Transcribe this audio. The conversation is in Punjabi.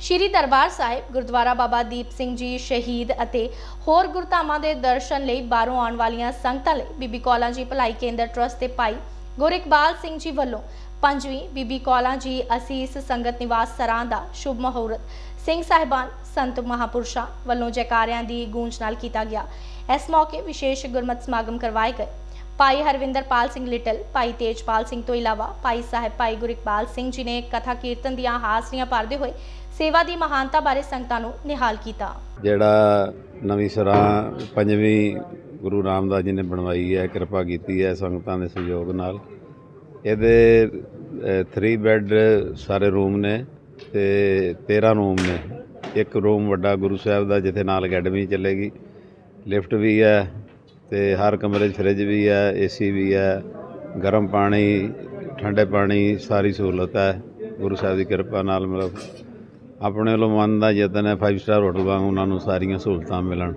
ਸ਼੍ਰੀ ਦਰਬਾਰ ਸਾਹਿਬ, ਗੁਰਦੁਆਰਾ ਬਾਬਾ ਦੀਪ ਸਿੰਘ ਜੀ, ਸ਼ਹੀਦ ਅਤੇ ਹੋਰ ਗੁਰਧਾਮਾਂ ਦੇ ਦਰਸ਼ਨ ਲਈ ਬਾਹਰੋਂ ਆਉਣ ਵਾਲੀਆਂ ਸੰਗਤਾਂ ਲਈ ਬੀਬੀ ਕੌਲਾਂ ਜੀ ਭਲਾਈ ਕੇਂਦਰ ਟਰਸਟ ਦੇ ਭਾਈ ਗੁਰਿਕਬਾਲ ਸਿੰਘ ਜੀ ਵੱਲੋਂ ਪੰਜਵੀਂ ਬੀਬੀ ਕੌਲਾਂ ਜੀ ਅਸੀਸ ਸੰਗਤ ਨਿਵਾਸ ਸਰਾਂ ਦਾ ਸ਼ੁਭ ਮਹੂਰਤ, ਸਿੰਘ ਸਾਹਿਬਾਨ ਸੰਤ ਮਹਾਪੁਰਸ਼ਾਂ ਵੱਲੋਂ ਜੈਕਾਰਿਆਂ ਦੀ ਗੂੰਜ ਨਾਲ ਕੀਤਾ ਗਿਆ। ਇਸ ਮੌਕੇ ਵਿਸ਼ੇਸ਼ ਗੁਰਮਤਿ ਸਮਾਗਮ ਕਰਵਾਏ ਗਏ। ਭਾਈ ਹਰਵਿੰਦਰਪਾਲ ਸਿੰਘ ਲਿਟਲ, ਭਾਈ ਤੇਜਪਾਲ ਸਿੰਘ ਤੋਂ ਇਲਾਵਾ ਭਾਈ ਸਾਹਿਬ ਭਾਈ ਗੁਰਿਕਪਾਲ ਸਿੰਘ ਜੀ ਨੇ ਕਥਾ ਕੀਰਤਨ ਦੀਆਂ ਹਾਜ਼ਰੀਆਂ ਭਰਦੇ ਹੋਏ ਸੇਵਾ ਦੀ ਮਹਾਨਤਾ ਬਾਰੇ ਸੰਗਤਾਂ ਨੂੰ ਨਿਹਾਲ ਕੀਤਾ। ਜਿਹੜਾ ਨਵੀਂ ਸਰਾਂ ਪੰਜਵੀਂ ਗੁਰੂ ਰਾਮਦਾਸ ਜੀ ਨੇ ਬਣਵਾਈ ਹੈ, ਕਿਰਪਾ ਕੀਤੀ ਹੈ ਸੰਗਤਾਂ ਦੇ ਸਹਿਯੋਗ ਨਾਲ। ਇਹਦੇ 3 ਬੈੱਡ ਸਾਰੇ ਰੂਮ ਨੇ ਤੇ 13 ਰੂਮ ਨੇ। ਇੱਕ ਰੂਮ ਵੱਡਾ ਗੁਰੂ ਸਾਹਿਬ ਦਾ, ਜਿੱਥੇ ਨਾਲ ਅਕੈਡਮੀ ਚੱਲੇਗੀ। ਲਿਫਟ ਵੀ ਹੈ ਤੇ ਹਰ ਕਮਰੇ 'ਚ ਫ੍ਰਿਜ ਵੀ ਹੈ, ਏਸੀ ਵੀ ਹੈ, ਗਰਮ ਪਾਣੀ, ਠੰਡੇ ਪਾਣੀ, ਸਾਰੀ ਸਹੂਲਤ ਹੈ। ਗੁਰੂ ਸਾਹਿਬ ਦੀ ਕਿਰਪਾ ਨਾਲ ਮਤਲਬ ਆਪਣੇ ਵੱਲੋਂ ਮਨ ਦਾ ਯਤਨ ਹੈ 5 ਸਟਾਰ ਹੋਟਲ ਵਾਂਗ ਉਹਨਾਂ ਨੂੰ ਸਾਰੀਆਂ ਸਹੂਲਤਾਂ ਮਿਲਣ।